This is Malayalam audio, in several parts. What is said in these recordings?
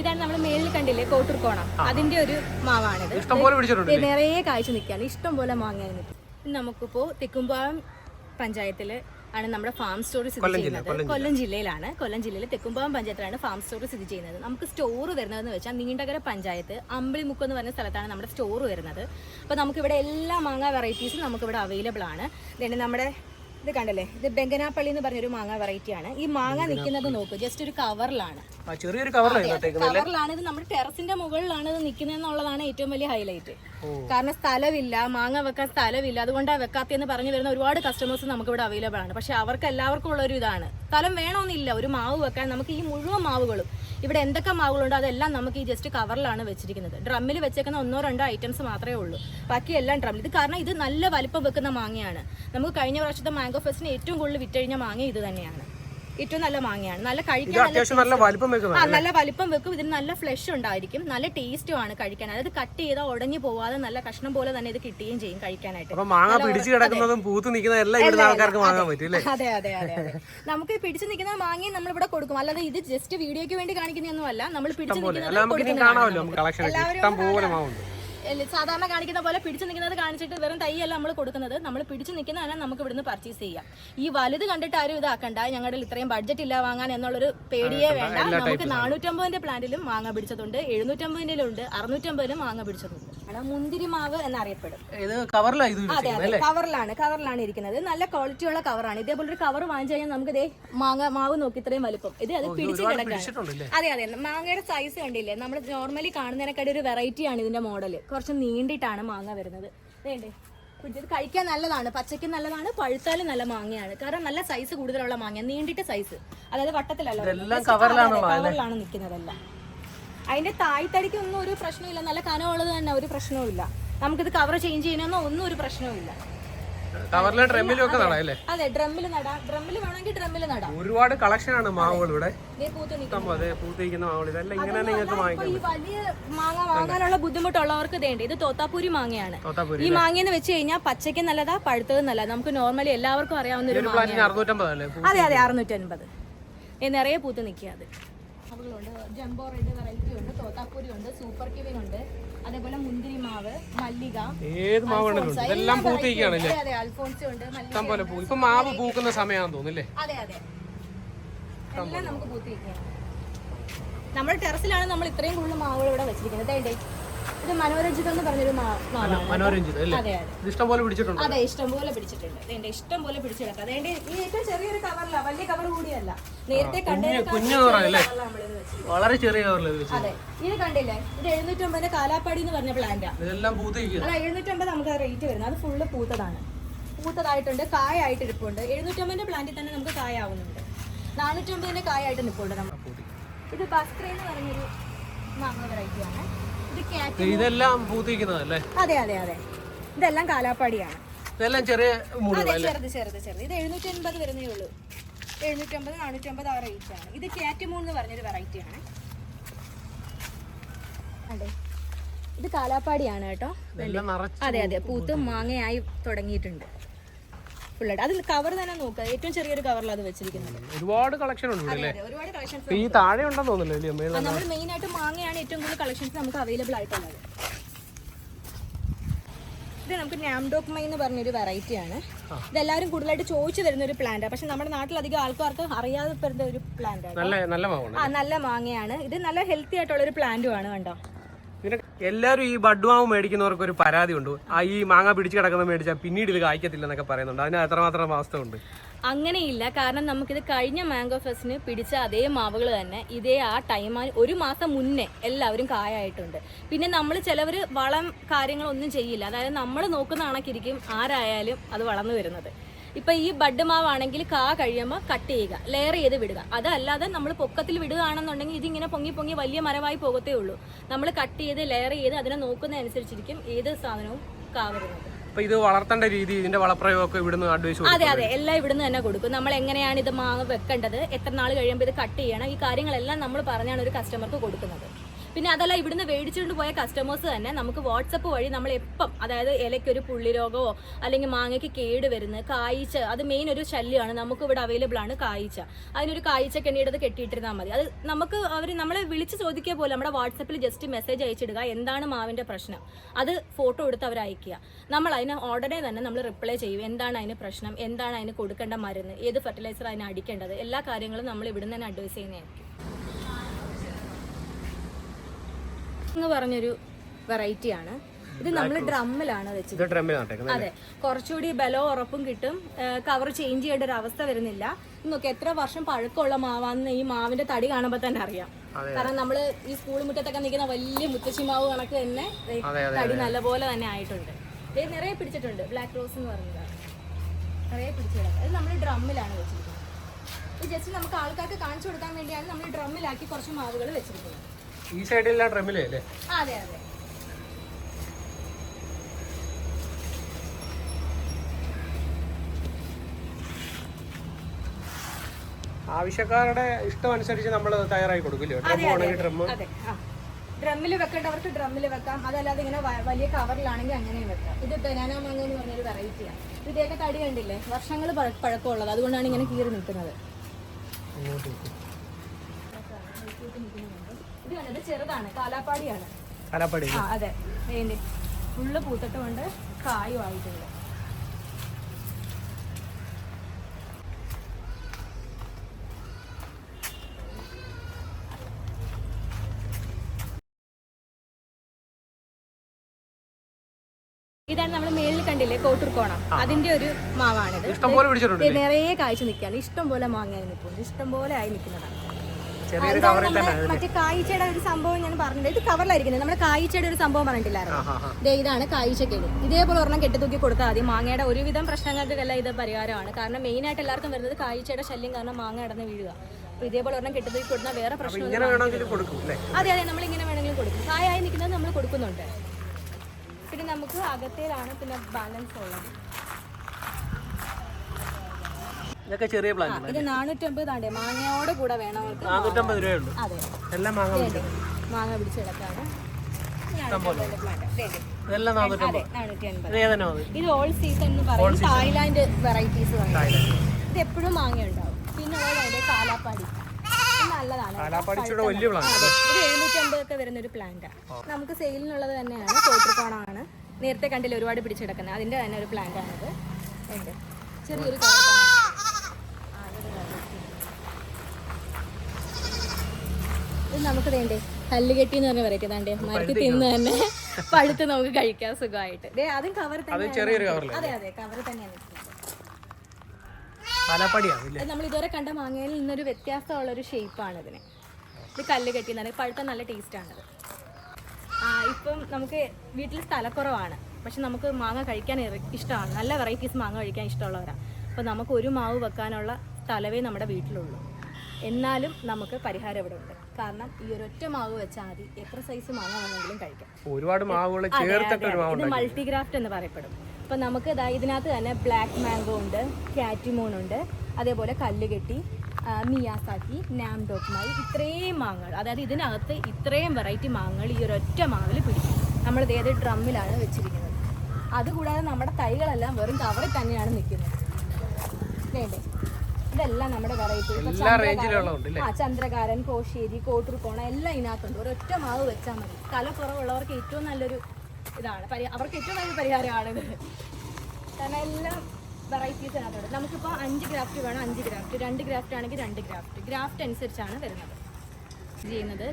ഇതാണ് നമ്മൾ മേളിൽ കണ്ടില്ലേ കോട്ടൂർ കോണം? അതിന്റെ ഒരു മാവാണിത്. നിറയെ കാഴ്ച നിൽക്കുകയാണ്. ഇഷ്ടം പോലെ മാങ്ങ നമുക്കിപ്പോ തെക്കുംപാളം പഞ്ചായത്തിൽ ആണ് നമ്മുടെ ഫാം സ്റ്റോർ സ്ഥിതി ചെയ്യുന്നത്. കൊല്ലം ജില്ലയിലാണ്. കൊല്ലം ജില്ലയിലെ തെക്കുംപാളം പഞ്ചായത്തിലാണ് ഫാം സ്റ്റോർ സ്ഥിതി ചെയ്യുന്നത്. നമുക്ക് സ്റ്റോർ വരുന്നതെന്ന് വെച്ചാൽ നീണ്ടകര പഞ്ചായത്ത് അമ്പിളിമുക്ക് എന്ന് പറഞ്ഞ സ്ഥലത്താണ് നമ്മുടെ സ്റ്റോർ വരുന്നത്. അപ്പോൾ നമുക്കിവിടെ എല്ലാ മാങ്ങ വെറൈറ്റീസും നമുക്കിവിടെ അവൈലബിൾ ആണ്. നമ്മുടെ ഇത് കണ്ടല്ലേ? ഇത് ബെങ്കനാപ്പള്ളി എന്ന് പറഞ്ഞൊരു മാങ്ങ വെറൈറ്റിയാണ് ഈ മാങ്ങ നിൽക്കുന്നത് നോക്കൂ ജസ്റ്റ് ഒരു കവറിലാണ് ചെറിയൊരു കവറിലാണ് ഇത് നമ്മുടെ ടെറസിന്റെ മുകളിലാണ് ഇത് നിൽക്കുന്നത് എന്നുള്ളതാണ് ഏറ്റവും വലിയ ഹൈലൈറ്റ് കാരണം സ്ഥലമില്ല മാങ്ങ വെക്കാൻ സ്ഥലമില്ല. അതുകൊണ്ടാണ് വെക്കാത്തെന്ന് പറഞ്ഞു വരുന്ന ഒരുപാട് കസ്റ്റമേഴ്സ് നമുക്ക് ഇവിടെ അവൈലബിൾ ആണ്. പക്ഷെ അവർക്ക് എല്ലാവർക്കും ഉള്ള ഒരു ഇതാണ്. സ്ഥലം വേണമെന്നില്ല ഒരു മാവ് വെക്കാൻ നമുക്ക് ഈ മുഴുവൻ മാവുകളും ഇവിടെ എന്തൊക്കെ മാവുകളുണ്ടോ അതെല്ലാം നമുക്ക് ഈ ജസ്റ്റ് കവറിലാണ് വെച്ചിരിക്കുന്നത്. ഡ്രമ്മിൽ വെച്ചേക്കുന്ന ഒന്നോ രണ്ടോ ഐറ്റംസ് മാത്രമേ ഉള്ളൂ. ബാക്കി എല്ലാം ഡ്രമ്മിൽ. ഇത് കാരണം ഇത് നല്ല വലിപ്പം വെക്കുന്ന മാങ്ങയാണ്. നമുക്ക് കഴിഞ്ഞ പ്രാവശ്യത്തെ മാംഗോ ഫെസ്റ്റിന് ഏറ്റവും കൂടുതൽ വിറ്റഴിഞ്ഞ മാങ്ങ ഇത് തന്നെയാണ്. ഏറ്റവും നല്ല മാങ്ങയാണ്. നല്ല കഴിക്കാൻ നല്ല വലിപ്പം വെക്കും ആ നല്ല വലിപ്പം വെക്കും. ഇതിന് നല്ല ഫ്ലഷ് ഉണ്ടായിരിക്കും. നല്ല ടേസ്റ്റും ആണ് കഴിക്കാൻ. അതായത് കട്ട് ചെയ്താൽ ഉടഞ്ഞു പോവാതെ നല്ല കഷ്ണം പോലെ തന്നെ ഇത് കിട്ടുകയും ചെയ്യും കഴിക്കാനായിട്ട്. മാങ്ങ പിടിച്ചു കിടക്കുന്നതും പൂത്ത് നിൽക്കുന്ന എല്ലാം ആൾക്കാർക്ക് വാങ്ങാൻ പറ്റും അതെ അതെ അതെ അതെ. നമുക്ക് പിടിച്ചു നിൽക്കുന്ന മാങ്ങയും നമ്മൾ ഇവിടെ കൊടുക്കും. അല്ലാതെ ഇത് ജസ്റ്റ് വീഡിയോക്ക് വേണ്ടി കാണിക്കുന്നൊന്നും അല്ല നമ്മൾ. പിടിച്ചു നിൽക്കുന്ന നിൽക്കുന്നത് സാധാരണ കാണിക്കുന്ന പോലെ പിടിച്ചു നിൽക്കുന്നത് കാണിച്ചിട്ട് വെറും തൈയല്ല നമ്മൾ കൊടുക്കുന്നത്. നമ്മൾ പിടിച്ചു നിൽക്കുന്നതാണ് നമുക്ക് ഇവിടുന്ന് പർച്ചേസ് ചെയ്യാം. ഈ വലുത് കണ്ടിട്ട് ആരും ഇതാക്കണ്ട. ഞങ്ങളുടെ ഇത്രയും ബഡ്ജറ്റ് ഇല്ല വാങ്ങാൻ എന്നുള്ളൊരു പേടിയേ വേണ്ട. നമുക്ക് നാനൂറ്റമ്പതിന്റെ പ്ലാന്റിലും മാങ്ങ പിടിച്ചതുണ്ട് എഴുന്നൂറ്റമ്പതിന്റെ ഉണ്ട് അറുന്നൂറ്റമ്പതിലും മാങ്ങ പിടിച്ചതുണ്ട്. മുന്തിരി മാവ് എന്നറിയപ്പെടും. ഇത് കവറിലാണ് ഇത് അതെ അതെ കവറിലാണ് കവറിലാണ് ഇരിക്കുന്നത്. നല്ല ക്വാളിറ്റിയുള്ള കവറാണ് ഇതേപോലെ ഒരു കവർ വാങ്ങിച്ചു കഴിഞ്ഞാൽ നമുക്ക് ഇതേ മാങ്ങ മാവ് നോക്കി ഇത്രയും വലുപ്പം. ഇത് അത് പിടിച്ച് കിടക്കാണ്. അതെ അതെ മാങ്ങയുടെ സൈസ് കണ്ടില്ലേ? നമ്മൾ നോർമലി കാണുന്നതിനെക്കാട്ടി ഒരു വെറൈറ്റി ആണ് ഇതിന്റെ മോഡൽ കുറച്ച് നീണ്ടിട്ടാണ് മാങ്ങ വരുന്നത്. വേണ്ടേ പിടിച്ചത് കഴിക്കാൻ നല്ലതാണ് പച്ചയ്ക്ക് നല്ലതാണ് പഴുത്താലും നല്ല മാങ്ങയാണ്. കാരണം നല്ല സൈസ് കൂടുതലുള്ള മാങ്ങ നീണ്ടിട്ട് സൈസ് അതായത് വട്ടത്തിലല്ല കവറിലാണ് നിൽക്കുന്നതെല്ലാം. അതിന്റെ തായ്തടിക്ക് ഒന്നും ഒരു പ്രശ്നമില്ല. നല്ല കനമുള്ളത് തന്നെ ഒരു പ്രശ്നവും ഇല്ല നമുക്കിത് കവർ ചേഞ്ച് ചെയ്യണമെന്നോ ഒന്നും ഒരു പ്രശ്നവും ഇല്ല കവറിലെ ഡ്രമ്മിലും ഒക്കെ നടാം അല്ലേ? അതെ ഡ്രമ്മിൽ നടാം. ഡ്രമ്മിൽ വേണമെങ്കിൽ ഡ്രമ്മിൽ നടാം. ഒരുപാട് കളക്ഷൻ ആണ് മാവുകൾ ഇവിടെ. ഇതേ പൂത്ത് നിൽക്കും ഇഷ്ടം പോലെ പൂത്തിരിക്കുന്ന മാവുകൾ. ഇതെല്ലാം ഇങ്ങനെ തന്നെ നിങ്ങൾക്ക് വാങ്ങിക്കാം ഈ വലിയ മാങ്ങ വാങ്ങാനുള്ള ബുദ്ധിമുട്ടുള്ളവർക്ക് വേണ്ടി ഇത് തോത്താപ്പൂരി മാങ്ങയാണ്. ഈ മാങ്ങയെന്ന് വെച്ച് കഴിഞ്ഞാൽ പച്ചയ്ക്ക് നല്ലതാ പഴുത്തത് നല്ലതാ. നമുക്ക് നോർമലി എല്ലാവർക്കും അറിയാവുന്ന ഒരു അതെ അതെ അറുന്നൂറ്റമ്പത് നിറയെ പൂത്ത് നിൽക്കുക അത്. അവളുണ്ട് ജംബോ റെഡ് വെറൈറ്റി ഉണ്ട് തോത്താപ്പൂരി ഉണ്ട് സൂപ്പർ കിവിൻ ഉണ്ട് അതേപോലെ മുന്തിരി മാവ് മല്ലിക ഏത് മാവാണ് ഉണ്ട്. ഇതെല്ലാം പൂത്തിരിക്കുകയാണ് അതെ അതെ ഉണ്ട് ഇഷ്ടം പോലെ പൂ ഇപ്പൊ മാവ് പൂക്കുന്ന സമയമാണെന്ന് തോന്നുന്നില്ലേ അതെ അതെ. എല്ലാം നമുക്ക് പൂത്തിരിക്കുകയാണ്. നമ്മുടെ ടെറസിലാണ് നമ്മൾ ഇത്രയും കൂടുതൽ മാവുകൾ ഇവിടെ വെച്ചിരിക്കുന്നത്. ഇത് മനോരഞ്ജിതം എന്ന് പറഞ്ഞൊരു മനോരഞ്ജിത് അതെ അതെ. ഇഷ്ടം പോലെ പിടിച്ചിട്ടുണ്ട്? അതെ ഇഷ്ടം പോലെ പിടിച്ചിട്ടുണ്ട് അതേണ്ട ഇഷ്ടം പോലെ പിടിച്ചു കിടക്കാം അതേണ്ട ഈ ഏറ്റവും ചെറിയൊരു കവറില്ല വലിയ കവർ കൂടിയല്ല നേരത്തെ? കവറിലാ. വളരെ ചെറിയ അതെ ഇത് കണ്ടില്ലേ? ഇത് എഴുന്നൂറ്റമ്പതിന്റെ കാലാപ്പാടി എന്ന് പറഞ്ഞ പ്ലാന്റാ. അല്ല എഴുന്നൂറ്റമ്പത് നമുക്ക് റേറ്റ് വരുന്നത്. അത് ഫുള്ള് പൂത്തതാണ്. പൂത്തതായിട്ടുണ്ട് കായായിട്ട് ഇരിപ്പുണ്ട് എഴുന്നൂറ്റമ്പതിന്റെ പ്ലാന്റിൽ തന്നെ നമുക്ക് കായ ആവുന്നുണ്ട് നാനൂറ്റമ്പതിന്റെ കായായിട്ട് നിൽപ്പുണ്ട് നമ്മൾ ഇത് ബസ്ത്ര എന്ന് പറഞ്ഞൊരു മാങ്ങ വെറൈറ്റിയാണ്. ഇതെല്ലാം പൂത്തിരിക്കുന്നതല്ലേ അതെ അതെ അതെ. ഇതെല്ലാം കാലാപ്പാടിയാണ്. ഇതെല്ലാം ചെറിയ ചെറുത് ചെറുത് ചെറുത്. ഇത് എഴുന്നൂറ്റി അൻപത് വരുന്നേ ഉള്ളൂ. എഴുന്നൂറ്റമ്പത് നാനൂറ്റമ്പത് ആ റേറ്റ് ആണ്. ഇത് കാറ്റുമൂൺ എന്ന് പറഞ്ഞൊരു വെറൈറ്റി ആണ്. അതെ. ഇത് കാലാപ്പാടിയാണ് കേട്ടോ. അതെ അതെ. പൂത്ത്. മാങ്ങയായി തുടങ്ങിയിട്ടുണ്ട്. ഫുള്ളായിട്ട് അതിൽ കവർ തന്നെ നോക്കുക ഏറ്റവും ചെറിയൊരു കവറിൽ അത് വെച്ചിരിക്കുന്നത്. ഒരുപാട് കളക്ഷൻ ഉണ്ട് ഒരുപാട് കളക്ഷൻസ് ഈ താഴെ ഉണ്ടെന്ന് തോന്നുന്നില്ലേ നമ്മൾ മെയിൻ ആയിട്ട് മാങ്ങയാണ് ഏറ്റവും കൂടുതൽ കളക്ഷൻസ് നമുക്ക് അവൈലബിൾ ആയിട്ടുള്ളത്. ഇത് നമുക്ക് നാംഡോക്മൈ എന്ന് പറഞ്ഞൊരു വെറൈറ്റി ആണ്. ഇതെല്ലാവരും കൂടുതലായിട്ട് ചോദിച്ചു തരുന്ന ഒരു പ്ലാന്റ് പക്ഷെ നമ്മുടെ നാട്ടിൽ അധികം ആൾക്കാർക്ക് അറിയാതെ ഒരു പ്ലാന്റ് ആണ് നല്ല മാങ്ങയാണ്. ഇത് നല്ല ഹെൽത്തി ആയിട്ടുള്ള ഒരു പ്ലാന്റും ആണ് കണ്ടോ? എല്ലാവരും ഈ ബഡ്വാവ് മേടിക്കുന്നവർക്ക് ഒരു പരാതി ഉണ്ട് ആ ഈ മാങ്ങ പിടിച്ച് കിടക്കുന്ന മേടിച്ചാൽ പിന്നീട് ഇത് കായ്ക്കത്തില്ല എന്നൊക്കെ പറയുന്നുണ്ട്. അതിന് എത്രമാത്രം അവസ്ഥ ഉണ്ട് അങ്ങനെയില്ല. കാരണം നമുക്കിത് കഴിഞ്ഞ മാംഗോ ഫെസ്റ്റിന് പിടിച്ച അതേ മാവുകൾ തന്നെ ഇതേ ആ ടൈം ഒരു മാസം മുന്നേ എല്ലാവരും കായായിട്ടുണ്ട്. പിന്നെ നമ്മൾ ചിലവർ വളം കാര്യങ്ങളൊന്നും ചെയ്യില്ല. അതായത് നമ്മൾ നോക്കുന്ന കണക്കിരിക്കും ആരായാലും അത് വളർന്നു വരുന്നത്. ഇപ്പൊ ഈ ബഡ് മാവാണെങ്കിൽ കാ കഴിയുമ്പോൾ കട്ട് ചെയ്യുക ലെയർ ചെയ്ത് വിടുക. അതല്ലാതെ നമ്മൾ പൊക്കത്തിൽ വിടുകയാണെന്നുണ്ടെങ്കിൽ ഇതിങ്ങനെ പൊങ്ങി പൊങ്ങി വലിയ മരമായി പോകത്തേ ഉള്ളൂ. നമ്മൾ കട്ട് ചെയ്ത് ലെയർ ചെയ്ത് അതിനെ നോക്കുന്നതനുസരിച്ചിരിക്കും ഏത് സാധനവും കാ വരുന്നത് ഇത് വളർത്തേണ്ട രീതി ഇതിന്റെ വളപ്രയോഗമൊക്കെ ഇവിടുന്ന് അഡ്വൈസ് അതെ അതെ. എല്ലാം ഇവിടുന്ന് തന്നെ കൊടുക്കും. നമ്മൾ എങ്ങനെയാണ് ഇത് മാങ്ങ വെക്കേണ്ടത്? എത്ര നാൾ കഴിയുമ്പോൾ ഇത് കട്ട് ചെയ്യണം? ഈ കാര്യങ്ങളെല്ലാം നമ്മൾ പറഞ്ഞാണ് ഒരു കസ്റ്റമർക്ക് കൊടുക്കുന്നത്. പിന്നെ അതല്ല ഇവിടുന്ന് മേടിച്ചുകൊണ്ട് പോയ കസ്റ്റമേഴ്സ് തന്നെ നമുക്ക് വാട്സപ്പ് വഴി നമ്മൾ എപ്പം അതായത് ഇലയ്ക്ക് ഒരു പുള്ളി രോഗമോ അല്ലെങ്കിൽ മാങ്ങയ്ക്ക് കേട് വരുന്നത് കായ്ച്ച അത് മെയിൻ ഒരു ശല്യമാണ്. നമുക്ക് ഇവിടെ അവൈലബിൾ ആണ് കായ്ച്ച അതിനൊരു കായ്ച്ച കെണിയിടത് കെട്ടിയിട്ടിരുന്നാൽ മതി. അത് നമുക്ക് അവർ നമ്മളെ വിളിച്ച് ചോദിക്കുക പോലെ നമ്മുടെ വാട്സപ്പിൽ ജസ്റ്റ് മെസ്സേജ് അയച്ചിടുക എന്താണ് മാവിന്റെ പ്രശ്നം? അത് ഫോട്ടോ എടുത്ത് അവർ അയക്കുക നമ്മൾ അതിന് ഉടനെ തന്നെ നമ്മൾ റിപ്ലൈ ചെയ്യും എന്താണ് അതിന് പ്രശ്നം എന്താണ് അതിന് കൊടുക്കേണ്ട മരുന്ന് ഏത് ഫെർട്ടിലൈസർ അതിന് അടിക്കേണ്ടത്? എല്ലാ കാര്യങ്ങളും നമ്മൾ ഇവിടുന്ന് തന്നെ അഡ്വൈസ് ചെയ്യുന്നതായിരിക്കും. എന്ന് പറഞ്ഞൊരു വെറൈറ്റിയാണ് ഇത് നമ്മൾ ഡ്രമ്മിലാണ് വെച്ചത്. അതെ. കുറച്ചുകൂടി ബലവും ഉറപ്പും കിട്ടും. കവർ ചേഞ്ച് ചെയ്യേണ്ട ഒരു അവസ്ഥ വരുന്നില്ല. നോക്കി എത്ര വർഷം പഴക്കമുള്ള മാവാന്ന് ഈ മാവിന്റെ തടി കാണുമ്പോൾ തന്നെ അറിയാം. അതെ. കാരണം നമ്മൾ ഈ സ്കൂൾ മുറ്റത്തൊക്കെ നിൽക്കുന്ന വലിയ മുത്തശ്ശി മാവ് കണക്ക് തന്നെ അതെ, അതെ, തടി നല്ലപോലെ തന്നെ ആയിട്ടുണ്ട്. ഇത് നിറയെ പിടിച്ചിട്ടുണ്ട്. ബ്ലാക്ക് റോസ് എന്ന് പറയുന്നത്. നിറയെ പിടിച്ചിട്ടുണ്ട്. ഇത് നമ്മൾ ഡ്രമ്മിലാണ് വെച്ചിരിക്കുന്നത്. ഇത് ജസ്റ്റ് നമുക്ക് ആൾക്കാർക്ക് കാണിച്ചു കൊടുക്കാൻ വേണ്ടിയാണ് നമ്മൾ ഡ്രമ്മിലാക്കി കുറച്ച് മാവുകൾ വെച്ചിരിക്കുന്നത്. ഈ സൈഡിലെ ഡ്രമ്മിലേ അല്ലേ? അതെ അതെ. ആവശ്യക്കാരുടെ ഇഷ്ടം അനുസരിച്ച് നമ്മൾ തയ്യാറായി കൊടുക്കില്ലേ? ഡ്രം ഡ്രമ്മ് ഡ്രം ഡ്രമ്മിൽ വെക്കേണ്ടവർക്ക് ഡ്രമ്മിൽ വെക്കാം. അതല്ലാതെ ഇങ്ങനെ വലിയ കവറിലാണെങ്കിൽ അങ്ങനെയും വെക്കാം. ഇത് ബനാന മാങ്ങ എന്ന് പറഞ്ഞൊരു വെറൈറ്റിയാണ് ഇതൊക്കെ തടി കണ്ടില്ലേ? വർഷങ്ങൾ പഴക്കമുള്ളത്. അതുകൊണ്ടാണ് ഇങ്ങനെ കീറി നിൽക്കുന്നത്. ഇത് കണ്ടത് ചെറുതാണ് കാലാപ്പാടിയാണ്. കാലാപ്പാടി ആ അതെ. വേണ്ടി ഫുള്ള് പൂത്തിട്ടുകൊണ്ട് കായും ആയിട്ടുണ്ട്. ഇതാണ് നമ്മൾ മേളിൽ കണ്ടില്ലേ കോട്ടൂർക്കോണം അതിന്റെ ഒരു മാവാണിത്. നിറയെ കാഴ്ച നിൽക്കുകയാണ്. ഇഷ്ടം പോലെ മാങ്ങയായി നിൽക്കുന്നുണ്ട് ഇഷ്ടം പോലെ ആയി നിൽക്കുന്നതാണ്. ചെറിയൊരു ഇതാണ് കവറിൽ തന്നെ മറ്റേ കായ്ച്ചയുടെ ഒരു സംഭവം ഞാൻ പറഞ്ഞിട്ടുണ്ട് ഇത് കവറിലായിരിക്കുന്നത് നമ്മുടെ കായ്ച്ചയുടെ ഒരു സംഭവം പറഞ്ഞിട്ടില്ലായിരുന്നു? ഇതാണ് കായ്ച്ചക്കേട് ഇതേപോലെ ഒരെണ്ണം കെട്ടിത്തൂക്കി കൊടുത്താൽ മതി. മാങ്ങയുടെ ഒരുവിധം പ്രശ്നങ്ങൾക്കെല്ലാം ഇത് പരിഹാരമാണ്. കാരണം മെയിൻ ആയിട്ട് എല്ലാവർക്കും വരുന്നത് കായ്ച്ചയുടെ ശല്യം കാരണം മാങ്ങ അടന്ന് വീഴുക. അപ്പോൾ ഇതേപോലെ ഒരെണ്ണം കെട്ടിത്തൂക്കി കൊടുത്താൽ വേറെ പ്രശ്നം അതെ അതെ. നമ്മൾ ഇങ്ങനെ വേണമെങ്കിലും കൊടുക്കും. കായായി നിൽക്കുന്നത് നമ്മൾ കൊടുക്കുന്നുണ്ട്. പിന്നെ നമുക്ക് അകത്തേലാണ് പിന്നെ ബാലൻസ് ഉള്ളത്. ഇതൊക്കെ ചെറിയ പ്ലാൻ ഇത് നാനൂറ്റമ്പത് ആണ്ടേ. മാങ്ങയോട് കൂടെ വേണം അവർക്ക് നാനൂറ്റമ്പത് രൂപയുള്ളൂ അതെ. എല്ലാം മാങ്ങ മാങ്ങ പിടിച്ചെടുക്കാണ് ഇത് ഓൾ സീസൺ എന്ന് പറയും. തായ്ലാന്റ് വെറൈറ്റീസ് ഇത് എപ്പോഴും മാങ്ങ ഉണ്ടാവും. പിന്നെ അതിന്റെ കാലാപ്പാടി. ഇത് നല്ലതാണ്. ഇത് എഴുന്നൂറ്റമ്പത് ഒക്കെ വരുന്ന ഒരു പ്ലാന്റ് നമുക്ക് സെയിലിനുള്ളത് തന്നെയാണ്. കോട്ടർക്കോണാണ് നേരത്തെ കണ്ടില്ല ഒരുപാട് പിടിച്ചെടുക്കുന്നത് അതിന്റെ തന്നെ ഒരു പ്ലാന്റ് ആണത്. ഉണ്ട്. ചെറിയൊരു colour തന്നെ. ആ, അതൊരു variety. ഇത് നമുക്ക് വേണ്ടേ? കല്ലുകെട്ടി എന്ന് പറഞ്ഞ വെറൈറ്റി താണ്ടേ മരത്തിൽ തിന്ന് തന്നെ പഴുത്ത് നമുക്ക് കഴിക്കാൻ സുഖമായിട്ട്. ദേ അതും കവർ തന്നെ ചെറിയൊരു കവറിൽ അതെ അതെ കവർ തന്നെയാണ് നമ്മൾ ഇതുവരെ കണ്ട മാങ്ങയിൽ നിന്നൊരു വ്യത്യാസമുള്ള ഒരു ഷേപ്പാണ് ഇതിന്. ഇത് കല്ല് കെട്ടി പറഞ്ഞാൽ പഴുത്ത നല്ല ടേസ്റ്റ് ആണത്. ആ ഇപ്പം നമുക്ക് വീട്ടിൽ സ്ഥലക്കുറവാണ്. പക്ഷെ നമുക്ക് മാങ്ങ കഴിക്കാൻ ഇഷ്ടമാണ്. നല്ല വെറൈറ്റീസ് മാങ്ങ കഴിക്കാൻ ഇഷ്ടമുള്ളവരാണ് അപ്പോൾ നമുക്ക് ഒരു മാവ് വെക്കാനുള്ള സ്ഥലമേ നമ്മുടെ വീട്ടിലുള്ളൂ. എന്നാലും നമുക്ക് പരിഹാരം ഇവിടെ ഉണ്ട്. കാരണം ഈ ഒറ്റ മാവ് വെച്ചാൽ മതി. എത്ര സൈസ് മാങ്ങ വേണമെങ്കിലും കഴിക്കാം. ഒരുപാട് മാവുകൾ ഇത് മൾട്ടിഗ്രാഫ്റ്റ് എന്ന് പറയപ്പെടും. അപ്പം നമുക്ക് ഇതാ ഇതിനകത്ത് തന്നെ ബ്ലാക്ക് മാംഗോ ഉണ്ട് കാറ്റിമോൺ ഉണ്ട് അതേപോലെ കല്ലുകെട്ടി മിയാസാക്കി നാം നാംഡോക്മായി ഇത്രയും മാങ്ങകൾ. അതായത് ഇതിനകത്ത് ഇത്രയും വെറൈറ്റി മാങ്ങകൾ ഈ ഒറ്റ മാവിൽ പിടിക്കും. നമ്മൾ ഏത് ഡ്രമ്മിലാണ് വെച്ചിരിക്കുന്നത്. അതുകൂടാതെ നമ്മുടെ തൈകളെല്ലാം വെറും കവറിൽ തന്നെയാണ് നിൽക്കുന്നത്. വേണ്ടേ? ഇതെല്ലാം നമ്മുടെ വെറൈറ്റി ആ ചന്ദ്രകാരൻ കോശേരി കോട്ടൂർക്കോണ എല്ലാം ഇതിനകത്തുണ്ട്. ഒരൊറ്റ മാവ് വെച്ചാൽ മതി. സ്ഥലക്കുറവുള്ളവർക്ക് ഏറ്റവും നല്ലൊരു ഇതാണ്. അവർക്ക് ഏറ്റവും നല്ലൊരു പരിഹാരമാണ് കാരണം എല്ലാം വെറൈറ്റീസ് ഇതിനകത്തുണ്ട്. നമുക്കിപ്പോൾ അഞ്ച് ഗ്രാഫ്റ്റ് വേണം. അഞ്ച് ഗ്രാഫ്റ്റ് രണ്ട് ഗ്രാഫ്റ്റ് ആണെങ്കിൽ രണ്ട് ഗ്രാഫ്റ്റ് ഗ്രാഫ്റ്റ് അനുസരിച്ചാണ് വരുന്നത്. ചെയ്യുന്നത്.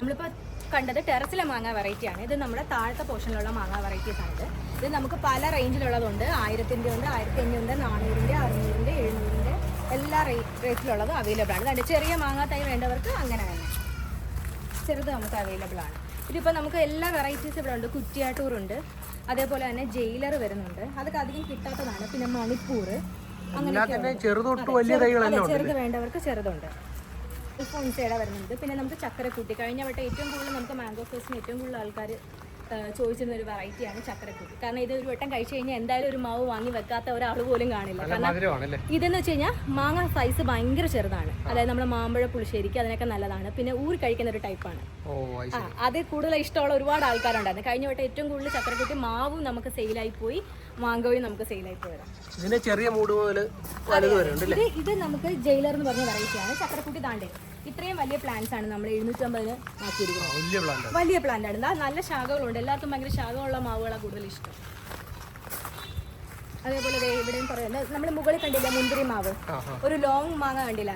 നമ്മളിപ്പോൾ കണ്ടത് ടെറസിലെ മാങ്ങ വെറൈറ്റി ആണ്. ഇത് നമ്മുടെ താഴത്തെ പോർഷനിലുള്ള മാങ്ങ വെറൈറ്റീസ് ആണ് ഇത്. നമുക്ക് പല റേഞ്ചിലുള്ളതുണ്ട് ആയിരത്തിന്റെ ഉണ്ട് ആയിരത്തി അഞ്ഞൂറിന്റെ നാനൂറിന്റെ അറുന്നൂറിന്റെ എഴുന്നൂറിന്റെ എല്ലാ റേറ്റിലുള്ളതും അവൈലബിൾ ആണ്. അതായത് ചെറിയ മാങ്ങ തൈ വേണ്ടവർക്ക് അങ്ങനെ തന്നെ. ചെറുത് നമുക്ക് അവൈലബിൾ ആണ്. ഇതിപ്പോൾ നമുക്ക് എല്ലാ വെറൈറ്റീസ് ഇവിടെ ഉണ്ട്. കുറ്റിയാട്ടൂറുണ്ട് അതേപോലെ തന്നെ ജയിലർ വരുന്നുണ്ട്. അതൊക്കെ അധികം കിട്ടാത്തതാണ്. പിന്നെ മണിപ്പൂർ അങ്ങനെ ചെറുത് വേണ്ടവർക്ക് ചെറുതുണ്ട്. ഫോൺസേട വരുന്നുണ്ട് പിന്നെ നമുക്ക് ചക്കര കൂട്ടി കഴിഞ്ഞ വട്ടം ഏറ്റവും കൂടുതൽ നമുക്ക് മാംഗോ ഫേസിന് ഏറ്റവും കൂടുതൽ ആൾക്കാർ ചോദിച്ചിരുന്ന ഒരു വെറൈറ്റിയാണ് ചക്കരക്കുരു. കാരണം ഇത് ഒരു വട്ടം കഴിച്ചു കഴിഞ്ഞാൽ എന്തായാലും ഒരു മാവ് വാങ്ങി വെക്കാത്ത ഒരാൾ പോലും കാണില്ല. കാരണം ഇതെന്ന് വെച്ച് കഴിഞ്ഞാൽ മാങ്ങ സൈസ് ഭയങ്കര ചെറുതാണ്. അതായത് നമ്മുടെ മാമ്പഴ പുളിശ്ശേരിക്ക് അതിനൊക്കെ നല്ലതാണ്. പിന്നെ ഊരി കഴിക്കുന്ന ഒരു ടൈപ്പാണ് അത് കൂടുതൽ ഇഷ്ടമുള്ള ഒരുപാട് ആൾക്കാരുണ്ടായിരുന്നു. കഴിഞ്ഞ വട്ടം ഏറ്റവും കൂടുതൽ ചക്കരക്കുട്ടി മാവും നമുക്ക് സെയിലായി പോയി. മാങ്കോയും നമുക്ക് സെയിലായി പോയതാണ് ഇതിന്റെ ചെറിയ മൂട് മുതൽ ഇത് ഇത് നമുക്ക് ജയിലർ എന്ന് പറഞ്ഞ വെറൈറ്റിയാണ് ചക്കരക്കുട്ടി താണ്ടേ ഇത്രയും വലിയ പ്ലാന്റ്സ് ആണ് നമ്മൾ എഴുന്നൂറ്റമ്പതിന് മാറ്റിയിരിക്കുന്നത് വലിയ പ്ലാന്റ് ആണ്. നല്ല ശാഖകളുണ്ട്. എല്ലാവർക്കും ഭയങ്കര ശാഖകളുള്ള മാവുകളാണ് കൂടുതൽ ഇഷ്ടം. അതേപോലെ ഇവിടെയും പറയുന്നത് നമ്മൾ മുകളിൽ കണ്ടില്ല മുന്തിരി മാവ്? ഒരു ലോങ് മാങ്ങ കണ്ടില്ല?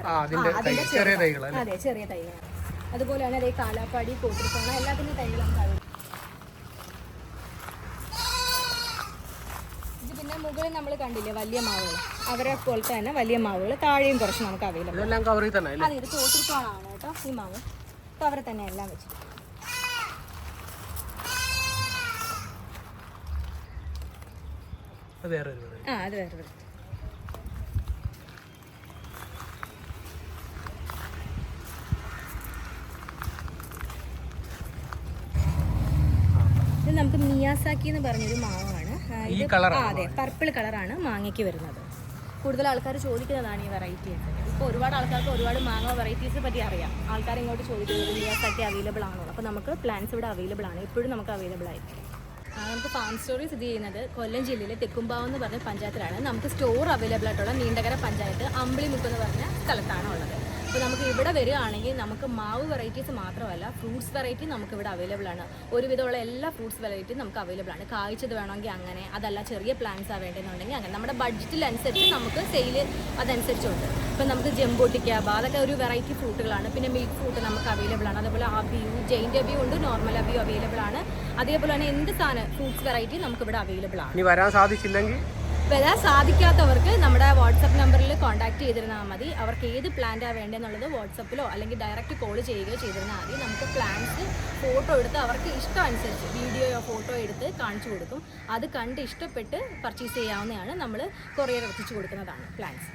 അതെ ചെറിയ തൈകൾ അതുപോലെ തന്നെ അതേ കാലാപ്പാടി കോട്ടിരിക്കോണ എല്ലാത്തിന്റെ തൈകൾ നമുക്ക് available. ഇത് പിന്നെ മുകളിൽ നമ്മൾ കണ്ടില്ലേ വലിയ മാവുകൾ അവരെ പോലത്തെ തന്നെ വലിയ മാവുകൾ താഴെയും കുറച്ച് നമുക്ക് അവൈലബിൾ ഇതെല്ലാം കവറിൽ തന്നെ അതെ ഇത് കോട്ടിരിക്കോണാണ് കേട്ടോ ഈ മാവ്. കവറിൽ തന്നെ എല്ലാം വെച്ച് അത് വേറെ ഒരു ആ അത് വേറെ ഇത് നമുക്ക് മിയാസാക്കി എന്ന് പറഞ്ഞൊരു മാവാണ്. ഈ കളർ അതെ പർപ്പിൾ കളറാണ് മാങ്ങയ്ക്ക് വരുന്നത്. കൂടുതൽ ആൾക്കാർ ചോദിക്കുന്നതാണ് ഈ വെറൈറ്റി ഇപ്പോൾ ഒരുപാട് ആൾക്കാർക്ക് ഒരുപാട് മാങ്ങ വെറൈറ്റീസ് പറ്റി അറിയാം. ആൾക്കാർ ഇങ്ങോട്ട് ചോദിക്കുന്നത് മിയാസാക്കി അവൈലബിൾ ആണോ? അപ്പോൾ നമുക്ക് പ്ലാന്റ്സ് ഇവിടെ അവൈലബിൾ ആണ്. എപ്പോഴും നമുക്ക് അവൈലബിൾ ആയിരിക്കും. നമുക്ക് ഫാം സ്റ്റോറി സ്ഥിതി ചെയ്യുന്നത് കൊല്ലം ജില്ലയിലെ തെക്കുംബാവ് എന്ന് പറഞ്ഞ പഞ്ചായത്തിലാണ്. നമുക്ക് സ്റ്റോർ അവൈലബിൾ ആയിട്ടുള്ള നീണ്ടകര പഞ്ചായത്ത് അമ്പിളിമുക്ക് എന്ന് പറഞ്ഞ സ്ഥലത്താണ് ഉള്ളത്. അപ്പോൾ നമുക്ക് ഇവിടെ വരികയാണെങ്കിൽ നമുക്ക് മാവ് വെറൈറ്റീസ് മാത്രമല്ല ഫ്രൂട്ട്സ് വെറൈറ്റി നമുക്ക് ഇവിടെ അവൈലബിൾ ആണ്. ഒരുവിധമുള്ള എല്ലാ ഫ്രൂട്ട്സ് വെറൈറ്റിയും നമുക്ക് അവൈലബിൾ ആണ്. കായ്ച്ചത് വേണമെങ്കിൽ അങ്ങനെ അതല്ല ചെറിയ പ്ലാന്റ്സ് ആ വേണ്ടതെന്നുണ്ടെങ്കിൽ അങ്ങനെ. നമ്മുടെ ബഡ്ജറ്റിലനുസരിച്ച് നമുക്ക് സെയിൽ അതനുസരിച്ചുണ്ട്. ഇപ്പം നമുക്ക് ജംബോട്ടിക്കാബ അതൊക്കെ ഒരു വെറൈറ്റി ഫ്രൂട്ടുകളാണ് പിന്നെ മിൽക്ക് ഫ്രൂട്ട് നമുക്ക് അവൈലബിൾ ആണ്. അതേപോലെ അബിയു ജെയിന്റെ അബിയു ഉണ്ട് നോർമൽ അബിയു അവൈലബിൾ ആണ്. അതേപോലെ തന്നെ എന്ത് സാധനം ഫ്രൂട്ട്സ് വെറൈറ്റി നമുക്ക് ഇവിടെ അവൈലബിൾ ആണ്. വരാൻ സാധിച്ചില്ലെങ്കിൽ വരാൻ സാധിക്കാത്തവർക്ക് നമ്മുടെ വാട്സപ്പ് നമ്പറിൽ കോൺടാക്ട് ചെയ്തിരുന്നാൽ മതി. അവർക്ക് ഏത് പ്ലാന്റാണ് വേണ്ടതെന്നുള്ളത് വാട്സപ്പിലോ അല്ലെങ്കിൽ ഡയറക്റ്റ് കോൾ ചെയ്യുകയോ ചെയ്തിരുന്നാൽ മതി. നമുക്ക് പ്ലാന്റ്സ് ഫോട്ടോ എടുത്ത് അവർക്ക് ഇഷ്ടം അനുസരിച്ച് വീഡിയോയോ ഫോട്ടോ എടുത്ത് കാണിച്ചു കൊടുക്കും. അത് കണ്ട് ഇഷ്ടപ്പെട്ട് പർച്ചേസ് ചെയ്യാവുന്നതാണ് നമ്മൾ കൊറിയർ എത്തിച്ചു കൊടുക്കുന്നതാണ് പ്ലാൻസ്